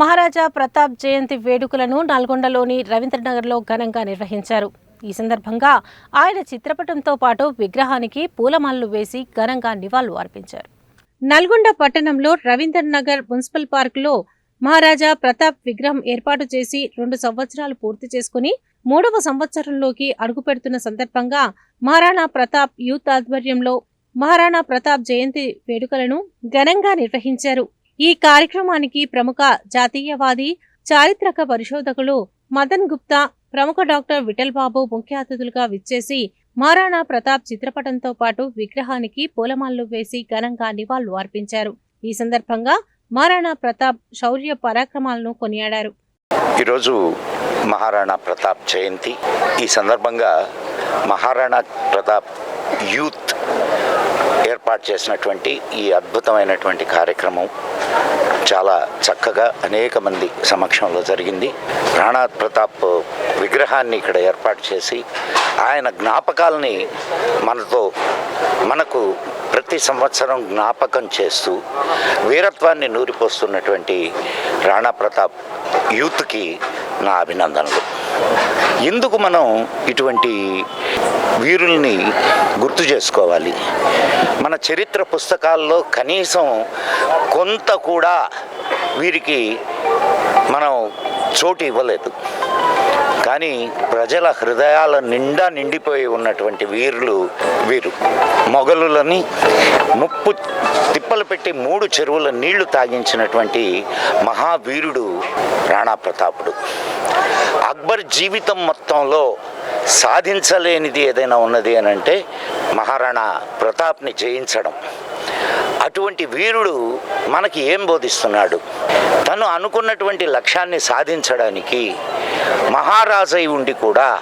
మహారాజా ప్రతాప్ జయంతి వేడుకలను నల్గొండలోని రవీంద్రనగర్లో ఘనంగా నిర్వహించారు. ఈ సందర్భంగా ఆయన చిత్రపటంతో పాటు విగ్రహానికి పూలమాలలు వేసి ఘనంగా నివాళులు అర్పించారు. నల్గొండ పట్టణంలో రవీంద్రనగర్ మున్సిపల్ పార్కులో మహారాజా ప్రతాప్ విగ్రహం ఏర్పాటు చేసి రెండు సంవత్సరాలు పూర్తి చేసుకుని మూడవ సంవత్సరంలోకి అడుగుపెడుతున్న సందర్భంగా మహారాణా ప్రతాప్ యూత్ ఆధ్వర్యంలో మహారాణా ప్రతాప్ జయంతి వేడుకలను ఘనంగా నిర్వహించారు. ఈ కార్యక్రమానికి ప్రముఖ జాతీయవాది చారిత్రక పరిశోధకులు మదన్ గుప్తా ప్రముఖ డాక్టర్ విఠల్ బాబు ముఖ్య అతిథులుగా విచ్చేసి మహారాణా ప్రతాప్ చిత్రపటంతో పాటు విగ్రహానికి పూలమాలలు వేసి ఘనంగా నివాళులు అర్పించారు. ఈ సందర్భంగా మహారాణా ప్రతాప్ శౌర్య పరాక్రమాలను కొనియాడారు. ఈరోజు మహారాణా ప్రతాప్ జయంతి. ఈ సందర్భంగా మహారాణా ప్రతాప్ యూత్ ఏర్పాటు చేసినటువంటి ఈ అద్భుతమైనటువంటి కార్యక్రమం చాలా చక్కగా అనేక మంది సమక్షంలో జరిగింది. రాణా ప్రతాప్ విగ్రహాన్ని ఇక్కడ ఏర్పాటు చేసి ఆయన జ్ఞాపకాలని మనతో మనకు ప్రతి సంవత్సరం జ్ఞాపకం చేస్తూ వీరత్వాన్ని నూరిపోస్తున్నటువంటి రాణా ప్రతాప్ యూత్కి నా అభినందనలు. ఎందుకు మనం ఇటువంటి వీరుల్ని గుర్తు చేసుకోవాలి. మన చరిత్ర పుస్తకాల్లో కనీసం కొంత కూడా వీరికి మనం చోటు ఇవ్వలేదు. కానీ ప్రజల హృదయాల నిండా నిండిపోయి ఉన్నటువంటి వీరులు వీరు. మొఘలులని ముప్పు తిప్పలు పెట్టి మూడు చెరువుల నీళ్ళు తాగించినటువంటి మహావీరుడు రాణా ప్రతాపుడు. అక్బర్ జీవితం మొత్తంలో సాధించలేనిది ఏదైనా ఉన్నది అని అంటే మహారాణా ప్రతాప్ని జయించడం. అటువంటి వీరుడు మనకి ఏం బోధిస్తున్నాడు? తను అనుకున్నటువంటి లక్ష్యాన్ని సాధించడానికి మహారాజై ఉండి కూడా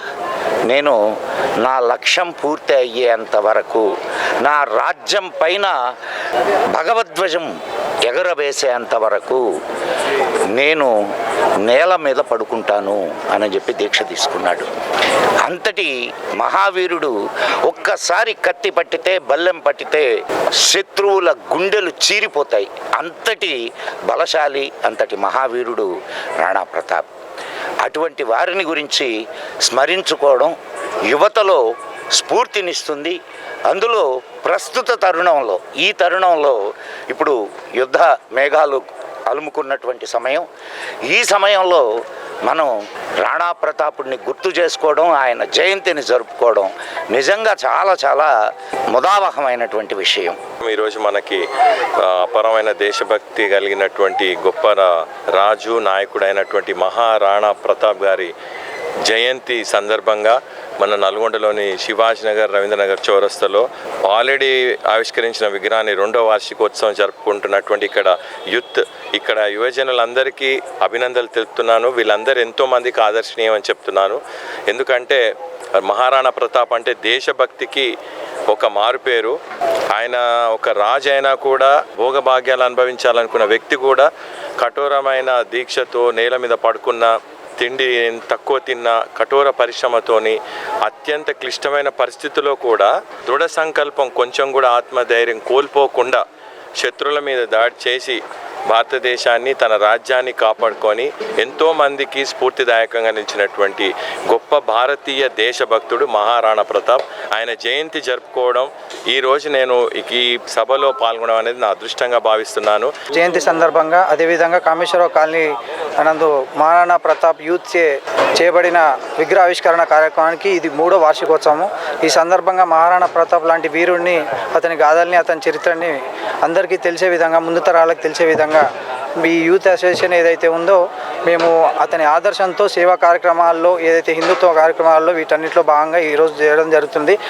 నేను నా లక్ష్యం పూర్తి అయ్యేంత వరకు నా రాజ్యం పైన భగవద్వజం ఎగరవేసేంత వరకు నేను నేల మీద పడుకుంటాను అని చెప్పి దీక్ష తీసుకున్నాడు. అంతటి మహావీరుడు ఒక్కసారి కత్తి పట్టితే బల్లెం పట్టితే శత్రువుల గుండెలు చీరిపోతాయి. అంతటి బలశాలి అంతటి మహావీరుడు రాణా ప్రతాప్. అటువంటి వారిని గురించి స్మరించుకోవడం యువతలో స్ఫూర్తినిస్తుంది. అందులో ప్రస్తుత తరుణంలో ఈ తరుణంలో ఇప్పుడు యుద్ధ మేఘాలు అలుముకున్నటువంటి సమయం. ఈ సమయంలో మనం రాణా ప్రతాపుడిని గుర్తు చేసుకోవడం ఆయన జయంతిని జరుపుకోవడం నిజంగా చాలా చాలా ముదావహమైనటువంటి విషయం. ఈరోజు మనకి అపరమైన దేశభక్తి కలిగినటువంటి గొప్ప రాజు నాయకుడైనటువంటి మహారాణా ప్రతాప్ గారి జయంతి సందర్భంగా మన నల్గొండలోని శివాజీనగర్ రవీంద్రనగర్ చౌరస్తలో ఆల్రెడీ ఆవిష్కరించిన విగ్రహాన్ని రెండో వార్షికోత్సవం జరుపుకుంటున్నటువంటి ఇక్కడ యూత్. ఇక్కడ యువజనులందరికీ అభినందనలు తెలుపుతున్నాను. వీళ్ళందరూ ఎంతోమందికి ఆదర్శనీయమని ఆదర్శనీయం అని చెప్తున్నాను. ఎందుకంటే మహారాణా ప్రతాప్ అంటే దేశభక్తికి ఒక మారుపేరు. ఆయన ఒక రాజు అయినా కూడా భోగభాగ్యాలు అనుభవించాలనుకున్న వ్యక్తి కూడా కఠోరమైన దీక్షతో నేల మీద పడుకున్న తిండి తక్కువ తిన్న కఠోర పరిశ్రమతోని అత్యంత క్లిష్టమైన పరిస్థితుల్లో కూడా దృఢ సంకల్పం కొంచెం కూడా ఆత్మధైర్యం కోల్పోకుండా శత్రువుల మీద దాడి చేసి భారతదేశాన్ని తన రాజ్యాన్ని కాపాడుకొని ఎంతో మందికి స్ఫూర్తిదాయకంగా నిలిచినటువంటి గొప్ప భారతీయ దేశభక్తుడు మహారాణా ప్రతాప్. ఆయన జయంతి జరుపుకోవడం ఈ రోజు నేను ఈ సభలో పాల్గొనడం అనేది నా అదృష్టంగా భావిస్తున్నాను. జయంతి సందర్భంగా అదేవిధంగా కామేశ్వరరావు కాలనీ అనందు మహారాణా ప్రతాప్ యూత్ చే చేయబడిన విగ్రహావిష్కరణ కార్యక్రమానికి ఇది మూడో వార్షికోత్సవం ఈ సందర్భంగా మహారాణా ప్రతాప్ లాంటి వీరుడిని అతని గాథల్ని అతని చరిత్రని అందరికీ తెలిసే విధంగా ముందు తరాలకు తెలిసే విధంగా ఈ యూత్ అసోసియేషన్ ఏదైతే ఉందో మేము అతని ఆదర్శంతో సేవా కార్యక్రమాల్లో ఏదైతే హిందుత్వ కార్యక్రమాల్లో వీటన్నిటిలో భాగంగా ఈరోజు చేయడం జరుగుతుంది.